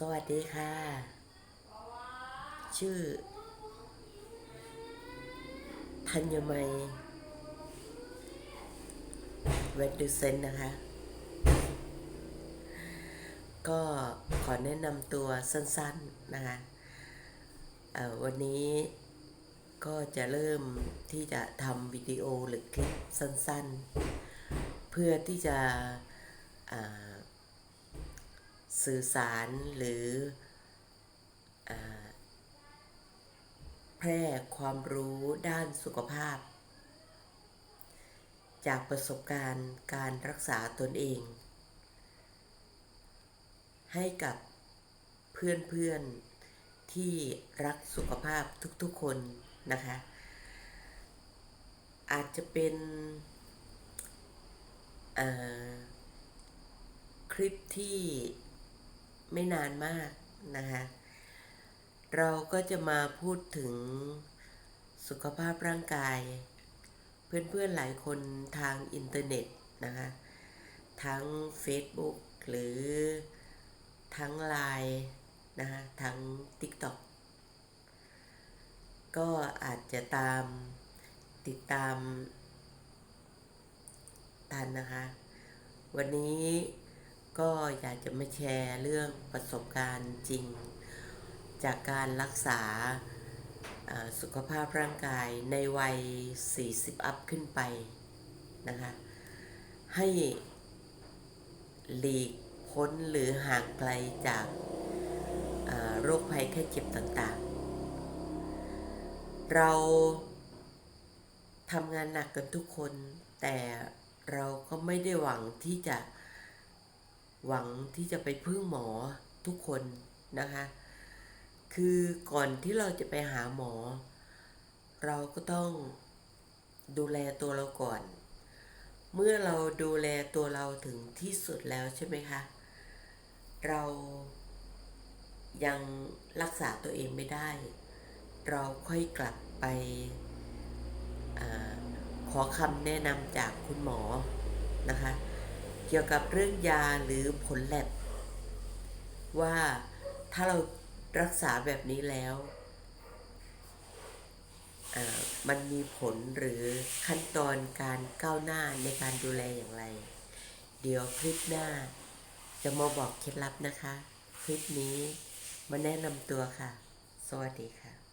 สวัสดีค่ะ ชื่อ ธัญมัยเวดดูเซนนะคะ ก็ขอแนะนำตัวสั้นๆนะคะวันนี้ก็จะเริ่มที่จะทำวิดีโอหรือคลิปสั้นๆ เพื่อที่จะ สื่อสารหรืออแพร่ความรู้ด้านสุขภาพ จากประสบการณ์การรักษาตนเอง ให้กับเพื่อนๆที่รักสุขภาพทุกๆคนนะคะ อาจจะเป็นคลิปที่ ไม่นานมากนะคะเราก็จะมาพูดถึงสุขภาพร่างกาย เพื่อนๆหลายคนทางอินเทอร์เน็ตนะคะทั้ง Facebook หรือทั้ง Line นะคะทั้ง TikTok ก็อาจจะตามติดตามทันนะคะ วันนี้ ก็อยากจะมาแชร์เรื่องประสบการณ์จริง จากการรักษาสุขภาพร่างกายในวัย 40 อัพขึ้นไปนะคะให้หลีกพ้นหรือห่างไกลจากโรคภัยแค่เจ็บต่างๆ เราทำงานหนักกันทุกคน แต่เราก็ไม่ได้หวังที่จะ หวังที่จะไปพึ่งหมอทุกคนนะคะ คือก่อนที่เราจะไปหาหมอ เราก็ต้องดูแลตัวเราก่อน เมื่อเราดูแลตัวเราถึงที่สุดแล้วใช่ไหมคะ เรายังรักษาตัวเองไม่ได้ เราค่อยกลับไปอขอคำแนะนำจากคุณหมอนะคะ เกี่ยวกับเรื่องยาหรือผลแลบว่าถ้าเรารักษาแบบนี้แล้ว มันมีผลหรือขั้นตอนการก้าวหน้าในการดูแลอย่างไร เดี๋ยวคลิปหน้า จะมาบอกเคล็ดลับนะคะ คลิปนี้มาแนะนำตัวค่ะ สวัสดีค่ะ